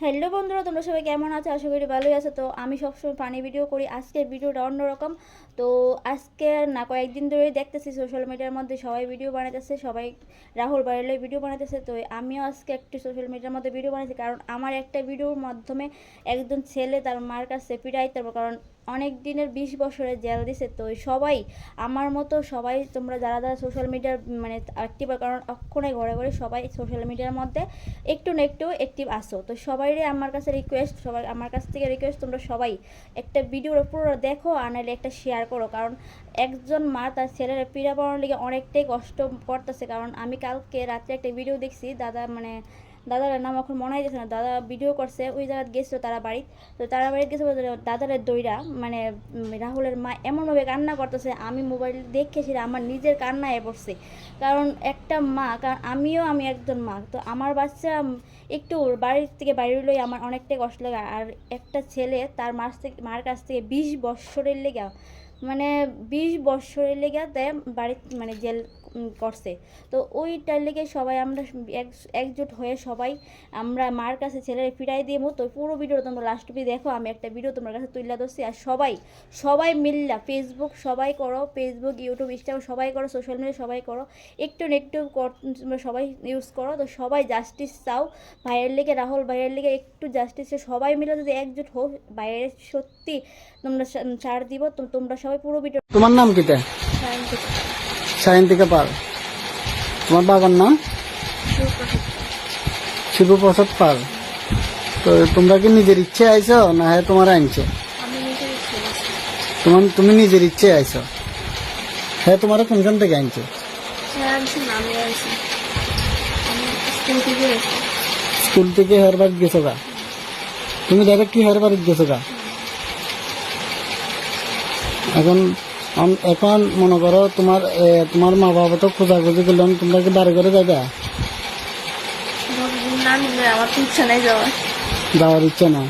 Hello বন্ধুরা, তোমরা সবাই কেমন আছো? আশা করি ভালোই আছো। তো আমি সবসময় পানি ভিডিও করি। আজকের ভিডিওটা অন্যরকম। তো আজকে না, কয়েকদিন ধরেই দেখতেছি সোশ্যাল মিডিয়ার মধ্যে সবাই ভিডিও বানাতেছে সবাই রাহুল বাইরে ভিডিও বানাতেছে তো আমিও আজকে একটি সোশ্যাল মিডিয়ার মধ্যে ভিডিও বানাইছি। কারণ আমার একটা ভিডিওর মাধ্যমে একজন ছেলে তার মার কাছে পিটাই তারপর কারণ অনেক দিনের বিশ বছরের জেল দিছে, তো সবাই, আমার মতো সবাই তোমরা যারা যারা সোশ্যাল মিডিয়ার মানে অ্যাক্টিভ কারণ অক্ষণে ঘরে ঘরে সবাই সোশ্যাল মিডিয়ার মধ্যে একটু না একটু অ্যাক্টিভ আসো তো সবাইরে আমার কাছে রিকোয়েস্ট সবাই আমার কাছ থেকে রিকোয়েস্ট তোমরা সবাই একটা ভিডিওর পুরো দেখো আর নাহলে একটা শেয়ার করো। কারণ একজন মা তার ছেলের পীড়া পাওয়ানোর লিগে অনেকটাই কষ্ট করতেছে। কারণ আমি কালকে রাত্রে একটা ভিডিও দেখছি, দাদা মানে দাদার নাম এখন মনে হইতেছে না। দাদা ভিডিও করছে, ওই জায়গায় গেছিল তারা বাড়ি। তো তারা বাড়ি গেছে দাদারের দইরা মানে রাহুলের মা এমনভাবে কান্না করতেছে, আমি মোবাইল দেখেছি আমার নিজের কান্নায় পড়ছে। কারণ একটা মা, কারণ আমিও আমি একজন মা, তো আমার বাচ্চা একটু বাড়ির থেকে বাইরে লই আমার অনেকটাই কষ্ট লাগে। আর একটা ছেলে, তার মার থেকে মার কাছ থেকে বিশ বৎসরের লেগে মানে বিশ বৎসরের লেগে বাড়ির মানে জেল করছে। তো ওইটার লেগে সবাই আমরা এক- একজোট হয়ে সবাই আমরা মার কাছে ছেলের ফিরাই দিয়ে তো পুরো ভিডিও তোমরা লাস্ট অব্দি দেখো। আমি একটা ভিডিও তোমার কাছে তুলে ধরছি আর সবাই সবাই মিললা ফেসবুক সবাই করো ফেসবুক ইউটিউব ইনস্টাগ্রাম সবাই করো সোশ্যাল মিডিয়া সবাই করো। একটু একটু কর- তোমরা সবাই ইউজ করো। তো সবাই জাস্টিস চাও। ভাইয়ের লেগে রাহুল ভাইয়ের লেগে একটু জাস্টিসে সবাই মিলে যদি একজোট হোক ভাইয়ের সত্যি তোমরা ছাড় দিব। তো তোমরা সবাই পুরো ভিডিও তোমার নাম কিটা সায়ন্তিকা পাল। তোমার বাবার নাম? শিবপ্রসাদ পাল। তো তোমরা কি নিজের ইচ্ছে আইছো না হ্যাঁ তোমার আনছো। তোমার তুমি নিজের ইচ্ছে আইছো। হ্যাঁ তোমার কোনখান থেকে আনছো স্কুল থেকে এসেছি। স্কুল থেকে হের বাড়ি গেছো গা? তুমি ডাইরেক্ট কি হের বাড়ি গেছো গা? এখন এখন মনে করো তোমার তোমার মা বাবা তো খোঁজাখুঁজি করলাম তোমরা কি বাড়ি করে যাবে যাওয়ার। যাওয়ার ইচ্ছা না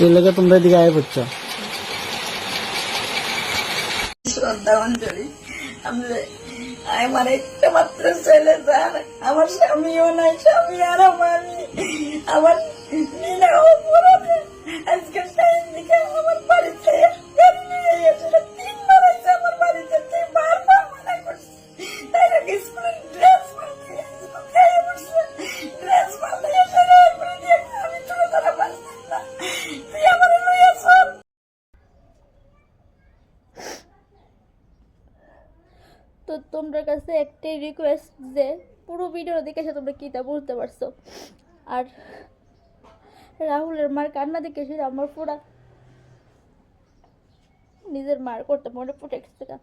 এই লেগে তোমরা এদিকে আয় পড়ছো শ্রদ্ধাঞ্জলি আমার একটা মাত্র ছেলে আমার স্বামীও নাই স্বামী আর আমার আমার আজকে আমার তো তোমরা কাছে একটাই রিকোয়েস্ট যে পুরো ভিডিও দেখে এসে তোমরা কীটা বুঝতে পারছ। আর রাহুলের মার কান্না দেখে এসে আমার পুরা নিজের মার করতে মনে প্রোটেক্ট থেকে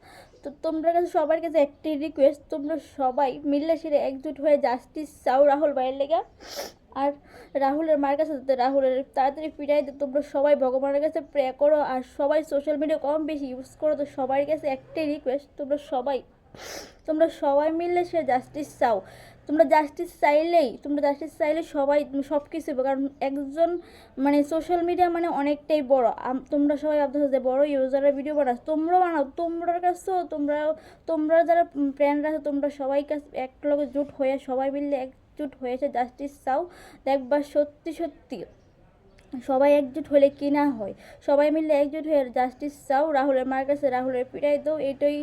তো তোমরা কাছে সবার কাছে একটাই রিকোয়েস্ট তোমরা সবাই মিললে সেরে একজুট হয়ে জাস্টিস চাও রাহুল ভাইয়ের লেগে। আর রাহুলের মার কাছে যাতে রাহুলের তাড়াতাড়ি ফিরাই দিতে তোমরা সবাই ভগবানের কাছে প্রে করো। আর সবাই সোশ্যাল মিডিয়া কম বেশি ইউজ করো, তো সবার কাছে একটাই রিকোয়েস্ট তোমরা সবাই তোমরা সবাই মিললে সে জাস্টিস চাও। তোমরা জাস্টিস চাইলেই, তোমরা জাস্টিস চাইলে সবাই সব কিছু কারণ একজন মানে সোশ্যাল মিডিয়া মানে অনেকটাই বড়। তোমরা সবাই ভাবতেছো যে বড় ইউজারের ভিডিও বানাও তোমরাও বানাও। তোমরার কাছেও তোমরা তোমরা যারা ফ্রেন্ড আছে, তোমরা সবাই কাছে এক লগে জুট হয়ে সবাই মিললে একজুট হয়েছে জাস্টিস চাও। দেখবা সত্যি সত্যি সবাই একজুট হলে কি না হয়? সবাই মিলে একজুট হয়ে জাস্টিস চাও। রাহুলের মার কাছে রাহুলের পিটাই দাও। এটাই